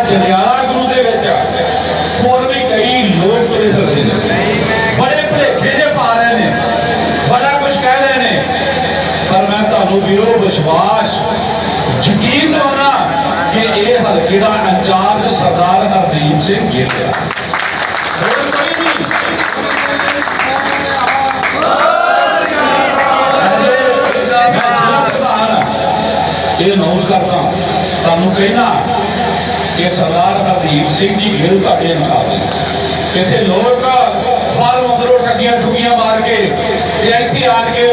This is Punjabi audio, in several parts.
ਜਲਿਆਲਾ ਗੁਰੂ ਦੇ ਵਿੱਚ ਹੋਰ ਵੀ ਕਈ ਲੋਕ ਤੁਰੇ ਫਿਰਦੇ ਨੇ। ਬੜੇ ਭਲੇਖੇ ਜੇ ਪਾ ਰਹੇ ਨੇ। ਬੜਾ ਕੁਝ ਕਹਿ ਰਹੇ ਨੇ। ਪਰ ਮੈਂ ਤੁਹਾਨੂੰ ਵੀਰੋ ਵਿਸ਼ਵਾਸ, ਯਕੀਨ ਦਿਵਾਉਣਾ ਕਿ ਇਹ ਹਲਕੇ ਦਾ ਇੰਚਾਰਜ ਸਰਦਾਰ ਹਰਦੀਪ ਸਿੰਘ ਗਿੱਲ ਹੈ ਇਹ ਅਨਾਉਂਸ ਕਰਦਾ। ਤੁਹਾਨੂੰ ਕਹਿਣਾ ਕਿ ਸਰਦਾਰ ਹਰਦੀਪ ਸਿੰਘ ਜੀ ਗਿੱਲ ਤੁਹਾਡੇ ਇਨਸਾਫ ਦੇ ਇੱਥੇ ਲੋਕ ਬਾਹਰੋਂ ਅੰਦਰੋਂ ਠੱਗੀਆਂ ਠੁਗੀਆਂ ਮਾਰ ਕੇ ਤੇ ਇੱਥੇ ਆਣ ਕੇ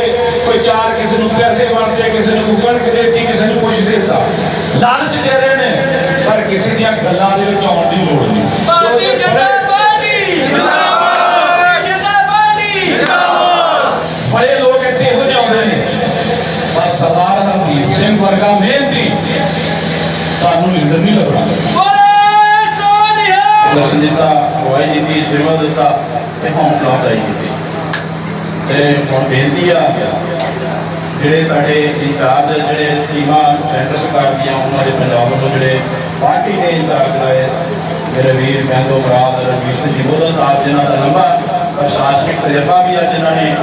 ਕੋਈ ਚਾਰ ਕਿਸੇ ਨੂੰ ਪੈਸੇ ਵੰਡਦੇ ਕਿਸੇ ਨੂੰ ਕਣਕ ਦੇਤੀ ਕਿਸੇ ਨੂੰ ਕੁਝ ਦੇਤਾ। ਲਾਲਚ ਦੇ ਰਹੇ ਨੇ ਪਰ ਕਿਸੇ ਦੀਆਂ ਗੱਲਾਂ ਦੇ ਵਿੱਚ ਆਉਣ ਦੀ ਲੋੜ ਨਹੀਂ। ਦਿੱਤਾ ਤੇ ਹੌਸਲਾ ਅਫਜ਼ਾਈ ਕੀਤੀ। ਤੇ ਹੁਣ ਬੇਨਤੀ ਆ ਜਿਹੜੇ ਸਾਡੇ ਇੰਚਾਰਜ, ਜਿਹੜੇ ਸਕੀਮਾਂ ਸੈਂਟਰ ਸਰਕਾਰ ਦੀਆਂ, ਉਹਨਾਂ ਦੇ ਪੰਜਾਬ ਵੱਲੋਂ ਜਿਹੜੇ ਪਾਰਟੀ ਦੇ ਇੰਚਾਰਜ ਲਾਏ, ਮੇਰੇ ਵੀਰ ਮਹਿੰਦੋ ਬਰਾਦ ਰਣਵੀਰ ਸਿੰਘ ਜੀ ਮੋਦਾ ਸਾਹਿਬ, ਜਿਨ੍ਹਾਂ ਦਾ ਲੰਬਾ ਪ੍ਰਸ਼ਾਸਨਿਕ ਤਜਰਬਾ ਵੀ ਆ ਜਿਨ੍ਹਾਂ ਨੇ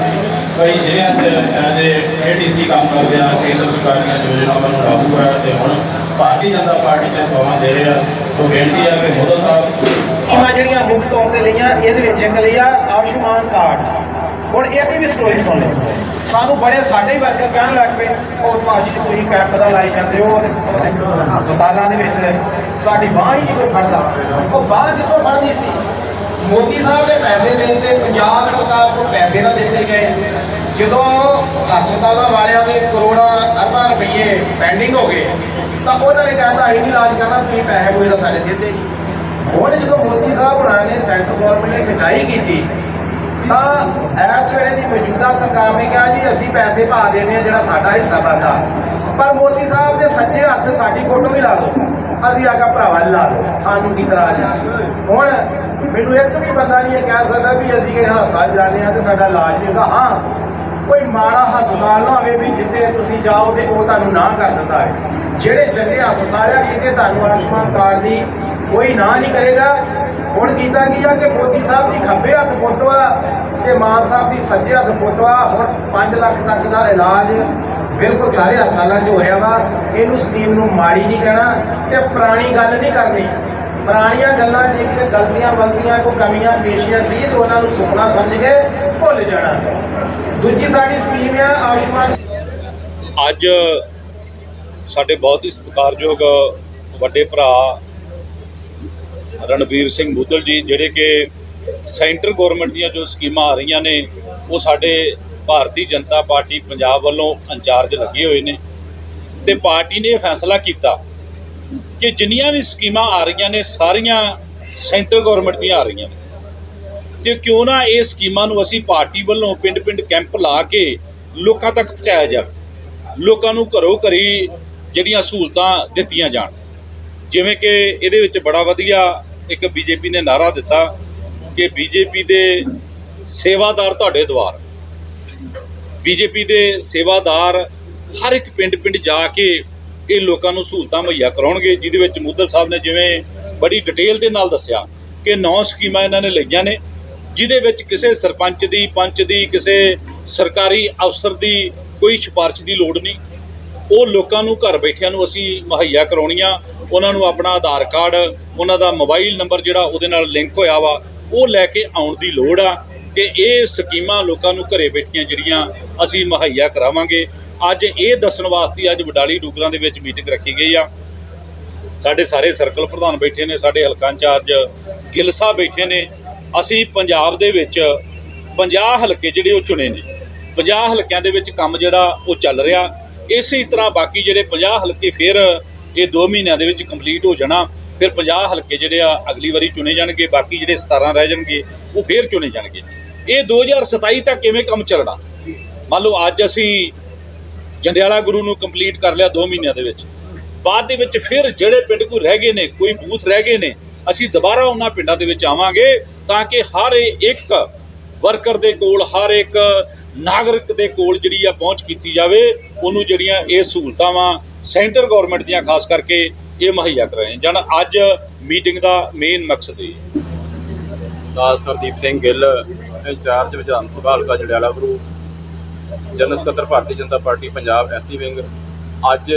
ਕਈ ਜ਼ਿਲ੍ਹਿਆਂ 'ਚ ਐਜ਼ ਏ ਏਡੀਸੀ ਕੰਮ ਕਰਦੇ ਆ, ਕੇਂਦਰ ਸਰਕਾਰ ਦੀਆਂ ਯੋਜਨਾਵਾਂ ਨੂੰ ਲਾਗੂ ਕਰਾਇਆ ਤੇ ਹੁਣ ਭਾਰਤੀ ਜਨਤਾ ਪਾਰਟੀ ਦੇ ਸੇਵਾਵਾਂ ਦੇ ਰਿਹਾ ਸੋ ਬੇਨਤੀ ਆ ਕਿ ਮੋਦਾ ਸਾਹਿਬ ਸਕੀਮਾਂ ਜਿਹੜੀਆਂ ਮੁੱਖ ਤੌਰ ਤੇ ਲਈਆਂ, ਇਹਦੇ ਵਿੱਚ ਇੱਕ ਲਈ ਆ ਆਯੁਸ਼ਮਾਨ ਕਾਰਡ। ਹੁਣ ਇਹਦੀ ਵੀ ਸਟੋਰੀ ਸੁਣ ਲਓ। ਸਾਨੂੰ ਬੜੇ ਸਾਡੇ ਹੀ ਵਰਕਰ ਕਹਿਣ ਲੱਗ ਪਏ, ਉਹ ਭਾਜੀ ਜੀ ਤੁਸੀਂ ਕੈਂਪ ਦਾ ਲਾਈ ਜਾਂਦੇ ਹੋ ਹਸਪਤਾਲਾਂ ਦੇ ਵਿੱਚ ਸਾਡੀ ਬਾਂਹ ਹੀ ਨਹੀਂ ਕੋਈ ਫੜਦਾ। ਉਹ ਬਾਂਹ ਕਿੱਥੋਂ ਫੜਦੀ ਸੀ? ਮੋਦੀ ਸਾਹਿਬ ਨੇ ਪੈਸੇ ਦੇਤੇ, ਪੰਜਾਬ ਸਰਕਾਰ ਨੂੰ ਪੈਸੇ ਨਾ ਦਿੱਤੇ ਗਏ। ਜਦੋਂ ਹਸਪਤਾਲਾਂ ਵਾਲਿਆਂ ਦੇ ਕਰੋੜਾਂ ਅਰਬਾਂ ਰੁਪਏ ਪੈਂਡਿੰਗ ਹੋ ਗਏ, ਤਾਂ ਉਹਨਾਂ ਨੇ ਕਹਿੰਦਾ ਅਸੀਂ ਨਹੀਂ ਇਲਾਜ ਕਰਨਾ, ਤੁਸੀਂ ਪੈਸੇ ਕੋਈ ਤਾਂ ਸਾਡੇ ਦਿੱਤੇ ਨਹੀਂ ਹੁਣ ਜਦੋਂ ਮੋਦੀ ਸਾਹਿਬ ਹੋਣਾ ਨੇ ਸੈਂਟਰ ਗਵਰਨਮੈਂਟ ਨੇ ਖਿਚਾਈ ਕੀਤੀ, ਤਾਂ ਇਸ ਵੇਲੇ ਦੀ ਮੌਜੂਦਾ ਸਰਕਾਰ ਨੇ ਕਿਹਾ ਜੀ, ਅਸੀਂ ਪੈਸੇ ਪਾ ਦੇਣੇ ਆ ਜਿਹੜਾ ਸਾਡਾ ਹਿੱਸਾ ਬਣਦਾ। ਪਰ ਮੋਦੀ ਸਾਹਿਬ ਦੇ ਸੱਜੇ ਹੱਥ ਸਾਡੀ ਫੋਟੋ ਵੀ ਲਾ ਦਿਓ। ਅਸੀਂ ਆਗਾ ਭਰਾਵਾ, ਲਾ ਲਓ ਸਾਨੂੰ ਕੀ ਇਤਰਾਜ਼ ਆ? ਹੁਣ ਮੈਨੂੰ ਇੱਕ ਵੀ ਬੰਦਾ ਨਹੀਂ ਇਹ ਕਹਿ ਸਕਦਾ ਵੀ ਅਸੀਂ ਕਿਹੜੇ ਹਸਪਤਾਲ ਜਾਂਦੇ ਆ ਤੇ ਸਾਡਾ ਇਲਾਜ ਨਹੀਂ ਹੁੰਦਾ। ਹਾਂ, ਕੋਈ ਮਾੜਾ ਹਸਪਤਾਲ ਨਾ ਹੋਵੇ ਵੀ ਜਿੱਥੇ ਤੁਸੀਂ ਜਾਓ ਤੇ ਉਹ ਤੁਹਾਨੂੰ ਨਾ ਕਰ ਦਿੰਦਾ ਹੈ ਜਿਹੜੇ ਚੰਗੇ ਹਸਪਤਾਲ ਆ, ਕਿਤੇ ਤੁਹਾਨੂੰ ਆਯੁਸ਼ਮਾਨ ਕਾਰਡ ਦੀ ਕੋਈ ਨਾ ਨਹੀਂ ਕਰੇਗਾ। ਹੁਣ ਕੀਤਾ ਕੀ ਆ ਕਿ ਮੋਦੀ ਸਾਹਿਬ ਦੀ ਖੱਬੇ ਹੱਥ ਫੋਟੋ ਆ ਤੇ ਮਾਨ ਸਾਹਿਬ ਦੀ ਸੱਜੇ ਹੱਥ ਫੋਟੋ ਆ ਹੁਣ 5 ਲੱਖ ਤੱਕ ਦਾ ਇਲਾਜ ਬਿਲਕੁਲ ਸਾਰੇ ਹਸਪਤਾਲਾਂ 'ਚ ਹੋਇਆ ਵਾ। ਇਹਨੂੰ ਸਕੀਮ ਨੂੰ ਮਾੜੀ ਨਹੀਂ ਕਹਿਣਾ ਤੇ ਪੁਰਾਣੀ ਗੱਲ ਨਹੀਂ ਕਰਨੀ। ਪੁਰਾਣੀਆਂ ਗੱਲਾਂ ਜੇ ਕਿਤੇ ਗਲਤੀਆਂ ਵਲਤੀਆਂ ਕੋਈ ਕਮੀਆਂ, ਪੇਸ਼ੀਆਂ ਸੀ ਤੇ ਉਹਨਾਂ ਨੂੰ ਸੁਪਨਾ ਸਮਝ ਕੇ ਭੁੱਲ ਜਾਣਾ। ਦੂਜੀ ਸਾਡੀ ਸਕੀਮ ਆ ਆਯੁਸ਼ਮਾਨ ਅੱਜ ਸਾਡੇ ਬਹੁਤ ਹੀ ਸਤਿਕਾਰਯੋਗ ਵੱਡੇ ਭਰਾ ਰਣਵੀਰ ਸਿੰਘ ਬੁੱਧਲ ਜੀ, ਜਿਹੜੇ ਕਿ ਸੈਂਟਰ ਗਵਰਨਮੈਂਟ ਦੀਆਂ ਜੋ ਸਕੀਮਾਂ ਆ ਰਹੀਆਂ ਨੇ, ਉਹ ਸਾਡੇ ਭਾਰਤੀ ਜਨਤਾ ਪਾਰਟੀ ਪੰਜਾਬ ਵੱਲੋਂ ਇੰਚਾਰਜ ਲੱਗੇ ਹੋਏ ਨੇ ਤੇ ਪਾਰਟੀ ਨੇ ਇਹ ਫੈਸਲਾ ਕੀਤਾ ਕਿ ਜਿੰਨੀਆਂ ਵੀ ਸਕੀਮਾਂ ਆ ਰਹੀਆਂ ਨੇ, ਸਾਰੀਆਂ ਸੈਂਟਰ ਗਵਰਨਮੈਂਟ ਦੀਆਂ ਆ ਰਹੀਆਂ ਨੇ। ਤੇ ਕਿਉਂ ਨਾ ਇਹ ਸਕੀਮਾਂ ਨੂੰ ਅਸੀਂ ਪਾਰਟੀ ਵੱਲੋਂ ਪਿੰਡ-ਪਿੰਡ ਕੈਂਪ ਲਾ ਕੇ ਲੋਕਾਂ ਤੱਕ ਪਹੁੰਚਾਇਆ ਜਾਵੇ, ਲੋਕਾਂ ਨੂੰ ਘਰੋਂ ਘਰੀ ਜਿਹੜੀਆਂ ਸਹੂਲਤਾਂ ਦਿੱਤੀਆਂ ਜਾਣ। ਜਿਵੇਂ ਕਿ ਇਹਦੇ ਵਿੱਚ ਬੜਾ ਵਧੀਆ ਇੱਕ ਬੀਜੇਪੀ ਨੇ ਨਾਰਾ ਦਿੱਤਾ ਕਿ ਬੀਜੇਪੀ ਦੇ ਸੇਵਾਦਾਰ ਤੁਹਾਡੇ ਦੁਆਰ ਬੀਜੇਪੀ ਦੇ ਸੇਵਾਦਾਰ ਹਰ ਇੱਕ ਪਿੰਡ-ਪਿੰਡ ਜਾ ਕੇ ਇਹ ਲੋਕਾਂ ਨੂੰ ਸਹੂਲਤਾਂ ਮੁਹੱਈਆ ਕਰਾਉਣਗੇ, ਜਿਹਦੇ ਵਿੱਚ ਮੁੱਦਲ ਸਾਹਿਬ ਨੇ ਜਿਵੇਂ ਬੜੀ ਡਿਟੇਲ ਦੇ ਨਾਲ ਦੱਸਿਆ ਕਿ ਨੌ ਸਕੀਮਾਂ ਇਹਨਾਂ ਨੇ ਲਈਆਂ ਨੇ, ਜਿਹਦੇ ਵਿੱਚ ਕਿਸੇ ਸਰਪੰਚ ਦੀ, ਪੰਚ ਦੀ, ਕਿਸੇ ਸਰਕਾਰੀ ਅਫਸਰ ਦੀ ਕੋਈ ਸਿਫਾਰਿਸ਼ ਦੀ ਲੋੜ ਨਹੀਂ। ਉਹ ਲੋਕਾਂ ਨੂੰ, ਘਰ ਬੈਠਿਆਂ ਨੂੰ ਅਸੀਂ ਮੁਹੱਈਆ ਕਰਾਉਣੀਆਂ। ਉਹਨਾਂ ਨੂੰ ਆਪਣਾ ਆਧਾਰ ਕਾਰਡ, ਉਹਨਾਂ ਦਾ ਮੋਬਾਈਲ ਨੰਬਰ ਜਿਹੜਾ ਉਹਦੇ ਨਾਲ ਲਿੰਕ ਹੋਇਆ ਵਾ, ਉਹ ਲੈ ਕੇ ਆਉਣ ਦੀ ਲੋੜ ਆ ਕਿ ਇਹ ਸਕੀਮਾਂ ਲੋਕਾਂ ਨੂੰ ਘਰੇ ਬੈਠੀਆਂ ਜਿਹੜੀਆਂ ਅਸੀਂ ਮੁਹੱਈਆ ਕਰਾਵਾਂਗੇ। ਅੱਜ ਇਹ ਦੱਸਣ ਵਾਸਤੇ ਅੱਜ ਵਡਾਲੀ ਡੂਗਰਾਂ ਦੇ ਵਿੱਚ ਮੀਟਿੰਗ ਰੱਖੀ ਗਈ ਆ। ਸਾਡੇ ਸਾਰੇ ਸਰਕਲ ਪ੍ਰਧਾਨ ਬੈਠੇ ਨੇ, ਸਾਡੇ ਹਲਕਾ ਇੰਚਾਰਜ ਗਿੱਲ ਸਾਹਿਬ ਬੈਠੇ ਨੇ। ਅਸੀਂ ਪੰਜਾਬ ਦੇ ਵਿੱਚ 50 ਹਲਕੇ ਜਿਹੜੇ ਉਹ ਚੁਣੇ ਨੇ। 50 ਹਲਕਿਆਂ ਦੇ ਵਿੱਚ ਕੰਮ ਜਿਹੜਾ ਉਹ ਚੱਲ ਰਿਹਾ। ਇਸੇ ਤਰ੍ਹਾਂ ਬਾਕੀ ਜਿਹੜੇ 50 ਹਲਕੇ ਫਿਰ ਇਹ 2 ਮਹੀਨਿਆਂ ਦੇ ਵਿੱਚ ਕੰਪਲੀਟ ਹੋ ਜਾਣਾ, ਫਿਰ 50 ਹਲਕੇ ਜਿਹੜੇ ਆ ਅਗਲੀ ਵਾਰੀ ਚੁਣੇ ਜਾਣਗੇ, ਬਾਕੀ ਜਿਹੜੇ 17 ਰਹਿ ਜਾਣਗੇ, ਉਹ ਫਿਰ ਚੁਣੇ ਜਾਣਗੇ। ਇਹ 2027 ਤੱਕ ਕਿਵੇਂ ਕੰਮ ਚੱਲਣਾ? ਮੰਨ ਲਓ ਅੱਜ ਅਸੀਂ ਜੰਡਿਆਲਾ ਗੁਰੂ ਨੂੰ ਕੰਪਲੀਟ ਕਰ ਲਿਆ 2 ਮਹੀਨਿਆਂ ਦੇ ਵਿੱਚ। ਬਾਅਦ ਦੇ ਵਿੱਚ ਫਿਰ ਜਿਹੜੇ ਪਿੰਡ ਕੋਈ ਰਹਿ ਗਏ ਨੇ, ਕੋਈ ਬੂਥ ਰਹਿ ਗਏ ਨੇ, ਅਸੀਂ ਦੁਬਾਰਾ ਉਹਨਾਂ ਪਿੰਡਾਂ ਦੇ ਵਿੱਚ ਆਵਾਂਗੇ ਤਾਂ ਕਿ ਹਰ ਇੱਕ ਵਰਕਰ ਦੇ ਕੋਲ, ਹਰ ਇੱਕ ਨਾਗਰਿਕ ਦੇ ਕੋਲ ਜਿਹੜੀ ਆ ਪਹੁੰਚ ਕੀਤੀ ਜਾਵੇ, ਉਹਨੂੰ ਜਿਹੜੀਆਂ ਇਹ ਸਹੂਲਤਾਂ ਵਾ ਸੈਂਟਰ ਗਵਰਨਮੈਂਟ ਦੀਆਂ, ਖਾਸ ਕਰਕੇ ਇਹ ਮੁਹੱਈਆ ਕਰ ਜਾਣ। ਅੱਜ ਮੀਟਿੰਗ ਦਾ ਮੇਨ ਮਕਸਦ ਇਹ ਦਾਸ ਹਰਦੀਪ ਸਿੰਘ ਗਿੱਲ, ਇੰਚਾਰਜ ਵਿਧਾਨ ਸਭਾ ਹਲਕਾ ਜੜਿਆਲਾ ਗੁਰੂ, ਜਨਰਲ ਸਕੱਤਰ Bharatiya Janata Party Punjab SC wing. ਅੱਜ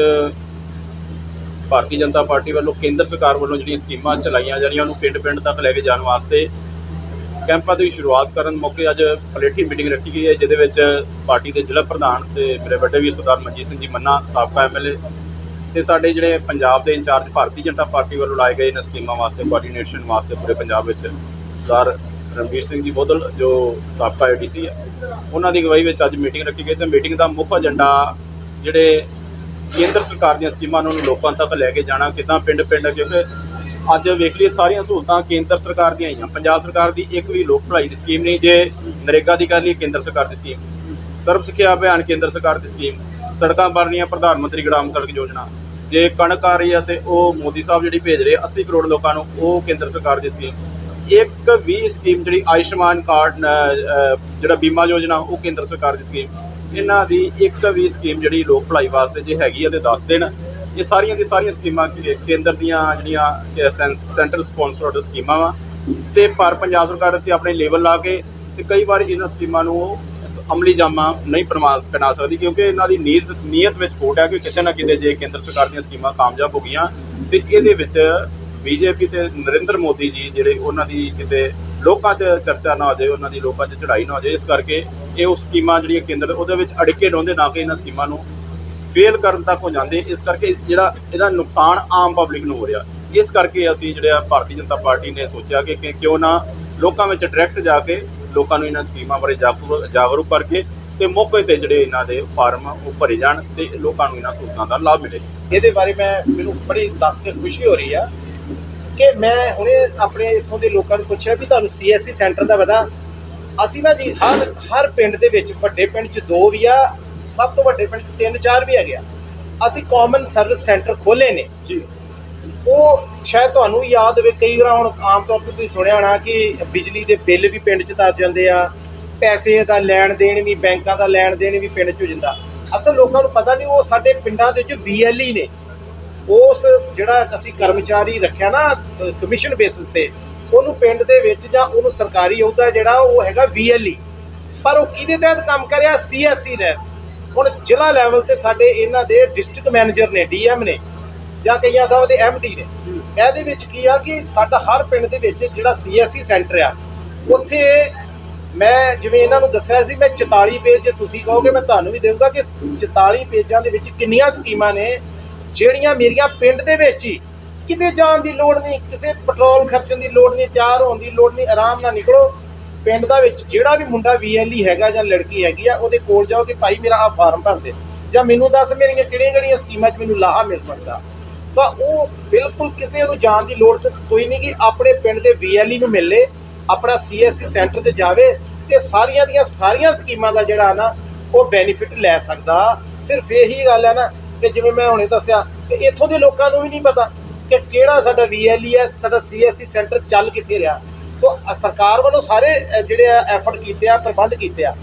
ਭਾਰਤੀ ਜਨਤਾ ਪਾਰਟੀ ਵੱਲੋਂ ਕੇਂਦਰ ਸਰਕਾਰ ਵੱਲੋਂ ਜਿਹੜੀਆਂ ਸਕੀਮਾਂ ਚਲਾਈਆਂ ਜਾ ਰਹੀਆਂ, ਉਹਨੂੰ ਪਿੰਡ-ਪਿੰਡ ਤੱਕ ਲੈ ਕੇ ਜਾਣ ਵਾਸਤੇ ਕੈਂਪਾਂ ਦੀ ਸ਼ੁਰੂਆਤ ਕਰਨ ਮੌਕੇ ਅੱਜ ਪਲੇਠੀ ਮੀਟਿੰਗ ਰੱਖੀ ਗਈ ਹੈ, ਜਿਹਦੇ ਵਿੱਚ ਪਾਰਟੀ ਦੇ ਜ਼ਿਲ੍ਹਾ ਪ੍ਰਧਾਨ ਤੇ ਮੇਰੇ ਵੱਡੇ ਵੀਰ ਸਰਦਾਰ ਮਨਜੀਤ ਸਿੰਘ ਜੀ ਮੰਨਾ, ਸਾਬਕਾ ਐਮਐਲਏ ਤੇ ਸਾਡੇ ਜਿਹੜੇ ਪੰਜਾਬ ਦੇ ਇੰਚਾਰਜ ਭਾਰਤੀ ਜਨਤਾ ਪਾਰਟੀ ਵੱਲੋਂ ਲਾਏ ਗਏ ਇਹਨਾਂ ਸਕੀਮਾਂ ਵਾਸਤੇ ਕੋਆਰਡੀਨੇਸ਼ਨ ਵਾਸਤੇ ਪੂਰੇ ਪੰਜਾਬ ਵਿੱਚ ਸਰਦਾਰ ਰਣਵੀਰ ਸਿੰਘ ਜੀ ਬੋਦਲ, ਜੋ ਸਾਬਕਾ ਏਡੀਸੀ ਹੈ, ਉਹਨਾਂ ਦੀ ਅਗਵਾਈ ਵਿੱਚ ਅੱਜ ਮੀਟਿੰਗ ਰੱਖੀ ਗਈ ਤੇ ਮੀਟਿੰਗ ਦਾ ਮੁੱਖ ਏਜੰਡਾ ਜਿਹੜੇ ਕੇਂਦਰ ਸਰਕਾਰ ਦੀਆਂ ਸਕੀਮਾਂ ਨੂੰ ਲੋਕਾਂ ਤੱਕ ਲੈ ਕੇ ਜਾਣਾ, ਕਿਦਾਂ ਪਿੰਡ ਪਿੰਡ ਕਿਉਂਕਿ ਅੱਜ ਵੇਖ ਲਈਏ ਸਾਰੀਆਂ ਸਹੂਲਤਾਂ ਕੇਂਦਰ ਸਰਕਾਰ ਦੀਆਂ ਆਈਆਂ। ਪੰਜਾਬ ਸਰਕਾਰ ਦੀ ਇੱਕ ਵੀ ਲੋਕ ਭਲਾਈ ਦੀ ਸਕੀਮ ਨਹੀਂ, ਜੇ ਨਰੇਗਾ ਦੀ ਕਰ ਲਈ ਕੇਂਦਰ ਸਰਕਾਰ ਦੀ ਸਕੀਮ। ਸਰਵ ਸਿੱਖਿਆ ਅਭਿਆਨ ਕੇਂਦਰ ਸਰਕਾਰ ਦੀ ਸਕੀਮ। ਸੜਕਾਂ ਬਣ ਰਹੀਆਂ ਪ੍ਰਧਾਨ ਮੰਤਰੀ ਗ੍ਰਾਮ ਸੜਕ ਯੋਜਨਾ। ਜੇ ਕਣਕ ਆ ਰਹੀ ਹੈ ਤੇ ਉਹ ਮੋਦੀ ਸਾਹਿਬ ਜਿਹੜੀ ਭੇਜ ਰਹੇ 80 ਕਰੋੜ ਲੋਕਾਂ ਨੂੰ, ਉਹ ਕੇਂਦਰ ਸਰਕਾਰ ਦੀ ਸਕੀਮ। ਇੱਕ ਵੀ ਸਕੀਮ ਜਿਹੜੀ ਆਯੁਸ਼ਮਾਨ ਕਾਰਡ ਜਿਹੜਾ ਬੀਮਾ ਯੋਜਨਾ, ਉਹ ਕੇਂਦਰ ਸਰਕਾਰ ਦੀ ਸਕੀਮ। ਇਹਨਾਂ ਦੀ ਇੱਕ ਵੀ ਸਕੀਮ ਜਿਹੜੀ ਲੋਕ ਭਲਾਈ ਵਾਸਤੇ ਜੇ ਹੈਗੀ ਆ ਤੇ ਦੱਸ ਦੇਣ ਇਹ ਸਾਰੀਆਂ ਦੀ ਸਾਰੀਆਂ ਸਕੀਮਾਂ ਕੇ- ਕੇਂਦਰ ਦੀਆਂ ਜਿਹੜੀਆਂ ਕਿ ਸੈਂ- ਸੈਂਟਰ ਸਪਾਂਸਰਡ ਸਕੀਮਾਂ ਵਾ, ਤੇ ਪਰ ਪੰਜਾਬ ਸਰਕਾਰ ਤੇ ਆਪਣੇ ਲੈਵਲ ਲਾ ਕੇ ਤੇ ਕਈ ਵਾਰ ਇਹਨਾਂ ਸਕੀਮਾਂ ਨੂੰ ਉਹ ਸ- ਅਮਲੀ ਜਾਮਾ ਨਹੀਂ ਪਰਮਾ ਬਣਾ ਸਕਦੀ ਕਿਉਂਕਿ ਇਹਨਾਂ ਦੀ ਨੀਅਤ ਨੀਅਤ ਵਿੱਚ ਖੋਟ ਹੈ ਕਿ ਕਿਤੇ ਨਾ ਕਿਤੇ ਜੇ ਕੇਂਦਰ ਸਰਕਾਰ ਦੀਆਂ ਸਕੀਮਾਂ ਕਾਮਯਾਬ ਹੋ ਗਈਆਂ, ਤੇ ਇਹਦੇ ਵਿੱਚ ਬੀਜੇਪੀ ਤੇ ਨਰਿੰਦਰ ਮੋਦੀ ਜੀ ਜਿਹੜੇ ਉਹਨਾਂ ਦੀ ਕਿਤੇ ਲੋਕਾਂ 'ਚ ਚਰਚਾ ਨਾ ਹੋ ਜਾਏ, ਉਹਨਾਂ ਦੀ ਲੋਕਾਂ 'ਚ ਚੜ੍ਹਾਈ ਨਾ ਹੋ ਜਾਏ, ਇਸ ਕਰਕੇ ਇਹ ਉਹ ਸਕੀਮਾਂ ਜਿਹੜੀਆਂ ਕੇਂਦਰ ਉਹਦੇ ਵਿੱਚ ਅੜਿੱਕੇ ਰਹਿੰਦੇ ਨਾ ਕਿ ਇਹਨਾਂ ਸਕੀਮਾਂ ਨੂੰ ਫੇਲ ਕਰਨ ਤੱਕ ਹੋ ਜਾਂਦੇ, ਇਸ ਕਰਕੇ ਜਿਹੜਾ ਇਹਦਾ ਨੁਕਸਾਨ ਆਮ ਪਬਲਿਕ ਨੂੰ ਹੋ ਰਿਹਾ। ਇਸ ਕਰਕੇ ਅਸੀਂ ਜਿਹੜਾ ਭਾਰਤੀ ਜਨਤਾ ਪਾਰਟੀ ਨੇ ਸੋਚਿਆ ਕਿ ਕਿਉਂ ਨਾ ਲੋਕਾਂ ਵਿੱਚ ਡਾਇਰੈਕਟ ਜਾ ਕੇ ਲੋਕਾਂ ਨੂੰ ਇਹਨਾਂ ਸਕੀਮਾਂ ਬਾਰੇ ਜਾਗਰੂਕ ਜਾਗਰੂਕ ਕਰਕੇ ਤੇ ਮੌਕੇ ਤੇ ਜਿਹੜੇ ਇਹਨਾਂ ਦੇ ਫਾਰਮ ਉਹ ਭਰੇ ਜਾਣ ਤੇ ਲੋਕਾਂ ਨੂੰ ਇਹਨਾਂ ਸਹੂਲਤਾਂ ਦਾ ਲਾਭ ਮਿਲੇ। ਇਹਦੇ ਬਾਰੇ ਮੈਂ, ਮੈਨੂੰ ਬੜੀ ਦੱਸ ਕੇ ਖੁਸ਼ੀ ਹੋ ਰਹੀ ਆ ਕਿ ਮੈਂ ਹੁਣੇ ਆਪਣੇ ਇੱਥੋਂ ਦੇ ਲੋਕਾਂ ਨੂੰ ਪੁੱਛਿਆ ਵੀ ਤੁਹਾਨੂੰ ਸੀਐਸਸੀ ਸੈਂਟਰ ਦਾ ਪਤਾ, ਅਸੀਂ ਨਾ ਜੀ ਹਰ ਹਰ ਪਿੰਡ ਦੇ ਵਿੱਚ ਵੱਡੇ ਪਿੰਡ 'ਚ ਦੋ ਵੀ ਆ ਸਭ ਤੋਂ ਵੱਡੇ ਪਿੰਡ 'ਚ ਤਿੰਨ ਚਾਰ ਵੀ ਹੈਗੇ ਆ। ਅਸੀਂ ਕਾਮਨ ਸਰਵਿਸ ਸੈਂਟਰ ਖੋਲੇ ਨੇ। ਜੀ। ਉਹ ਸ਼ਾਇਦ ਤੁਹਾਨੂੰ ਯਾਦ ਹੋਵੇ ਕਈ ਵਾਰ ਹੁਣ ਆਮ ਤੌਰ ਤੇ ਤੁਸੀਂ ਸੁਣਿਆ ਹੋਣਾ ਕਿ ਬਿਜਲੀ ਦੇ ਬਿੱਲ ਵੀ ਪਿੰਡ 'ਚ ਤਰ ਜਾਂਦੇ ਆ। ਪੈਸੇ ਦਾ ਲੈਣ ਦੇਣ ਵੀ ਬੈਂਕਾਂ ਦਾ ਲੈਣ ਦੇਣ ਵੀ ਪਿੰਡ 'ਚ ਹੋ ਜਾਂਦਾ। ਅਸਲ ਲੋਕਾਂ ਨੂੰ ਪਤਾ ਨਹੀਂ ਉਹ ਸਾਡੇ ਪਿੰਡਾਂ ਦੇ ਵਿੱਚ ਵੀਐਲਈ ਨੇ। ਉਸ ਜਿਹੜਾ ਅਸੀਂ ਕਰਮਚਾਰੀ ਰੱਖਿਆ ਨਾ ਕਮਿਸ਼ਨ ਬੇਸਿਸ ਤੇ ਉਹਨੂੰ ਪਿੰਡ ਦੇ ਵਿੱਚ ਜਾਂ ਉਹਨੂੰ ਸਰਕਾਰੀ ਅਹੁਦਾ ਜਿਹੜਾ ਉਹ ਹੈਗਾ ਵੀਐਲਈ ਪਰ ਉਹ ਕਿਹਦੇ ਤਹਿਤ ਕੰਮ ਕਰ ਰਿਹਾ? ਸੀਐਸਸੀ ਨੇ ਹੁਣ ਜ਼ਿਲ੍ਹਾ ਲੈਵਲ ਤੇ ਸਾਡੇ ਇਹਨਾਂ ਦੇ ਡਿਸਟ੍ਰਿਕਟ ਮੈਨੇਜਰ ਨੇ ਡੀਐਮ ਨੇ ਜਾਂ ਕਈਆਂ ਥਾਵਾਂ ਤੇ ਐਮਡੀ ਨੇ। ਇਹਦੇ ਵਿੱਚ ਕੀ ਆ ਕਿ ਸਾਡਾ ਹਰ ਪਿੰਡ ਦੇ ਵਿੱਚ ਜਿਹੜਾ ਸੀਐਸਸੀ ਸੈਂਟਰ ਆ, ਉੱਥੇ ਮੈਂ ਜਿਵੇਂ ਇਹਨਾਂ ਨੂੰ ਦੱਸਿਆ ਸੀ, ਮੈਂ 44 ਪੇਜ ਜੇ ਤੁਸੀਂ ਕਹੋਗੇ, ਮੈਂ ਤੁਹਾਨੂੰ ਵੀ ਦੇਵਾਂਗਾ ਕਿ 44 ਪੇਜਾਂ ਦੇ ਵਿੱਚ ਕਿੰਨੀਆਂ ਸਕੀਮਾਂ ਨੇ, ਜਿਹੜੀਆਂ ਮੇਰੀਆਂ ਪਿੰਡ ਦੇ ਵਿੱਚ ਹੀ ਕਿਤੇ ਜਾਣ ਦੀ ਲੋੜ ਨਹੀਂ, ਕਿਸੇ ਪੈਟਰੋਲ ਖਰਚਣ ਦੀ ਲੋੜ ਨਹੀਂ, ਤਿਆਰ ਹੋਣ ਦੀ ਲੋੜ ਨਹੀਂ, ਆਰਾਮ ਨਾਲ ਨਿਕਲੋ। ਪਿੰਡ ਦਾ ਵਿੱਚ ਜਿਹੜਾ ਵੀ ਮੁੰਡਾ ਵੀਐਲਈ ਹੈਗਾ ਜਾਂ ਲੜਕੀ ਹੈਗੀ ਆ, ਉਹਦੇ ਕੋਲ ਜਾਓ ਕਿ ਭਾਈ ਮੇਰਾ ਆ ਫਾਰਮ ਭਰ ਦੇ। ਜਾਂ ਮੈਨੂੰ ਦੱਸ ਮੇਰੀਆਂ ਕਿਹੜੀਆਂ ਕਿਹੜੀਆਂ ਸਕੀਮਾਂ 'ਚ ਮੈਨੂੰ ਲਾਹਾ ਮਿਲ ਸਕਦਾ। ਸੋ ਉਹ ਬਿਲਕੁਲ ਕਿਸੇ ਨੂੰ ਜਾਣ ਦੀ ਲੋੜ ਕੋਈ ਨਹੀਂ ਕਿ ਆਪਣੇ ਪਿੰਡ ਦੇ ਵੀਐਲਈ ਨੂੰ ਮਿਲੇ, ਆਪਣਾ ਸੀਐਸਸੀ ਸੈਂਟਰ ਤੇ ਜਾਵੇ ਤੇ ਸਾਰੀਆਂ ਦੀਆਂ ਸਾਰੀਆਂ ਸਕੀਮਾਂ ਦਾ ਜਿਹੜਾ ਨਾ ਉਹ ਬੈਨੀਫਿਟ ਲੈ ਸਕਦਾ। ਸਿਰਫ ਇਹੀ ਗੱਲ ਹੈ ਨਾ ਕਿ ਜਿਵੇਂ ਮੈਂ ਹੁਣੇ ਦੱਸਿਆ ਕਿ ਇੱਥੋਂ ਦੇ ਲੋਕਾਂ ਨੂੰ ਵੀ ਨਹੀਂ ਪਤਾ ਕਿ ਕਿਹੜਾ ਸਾਡਾ ਵੀਐਲਈ ਹੈ, ਸਾਡਾ ਸੀਐਸਸੀ ਸੈਂਟਰ ਚੱਲ ਕਿੱਥੇ ਰਿਹਾ। ਸੋ ਸਰਕਾਰ ਵੱਲੋਂ ਸਾਰੇ ਜਿਹੜੇ ਆ ਐਫਰਟ ਕੀਤੇ ਆ ਪ੍ਰਬੰਧ ਕੀਤੇ ਆ।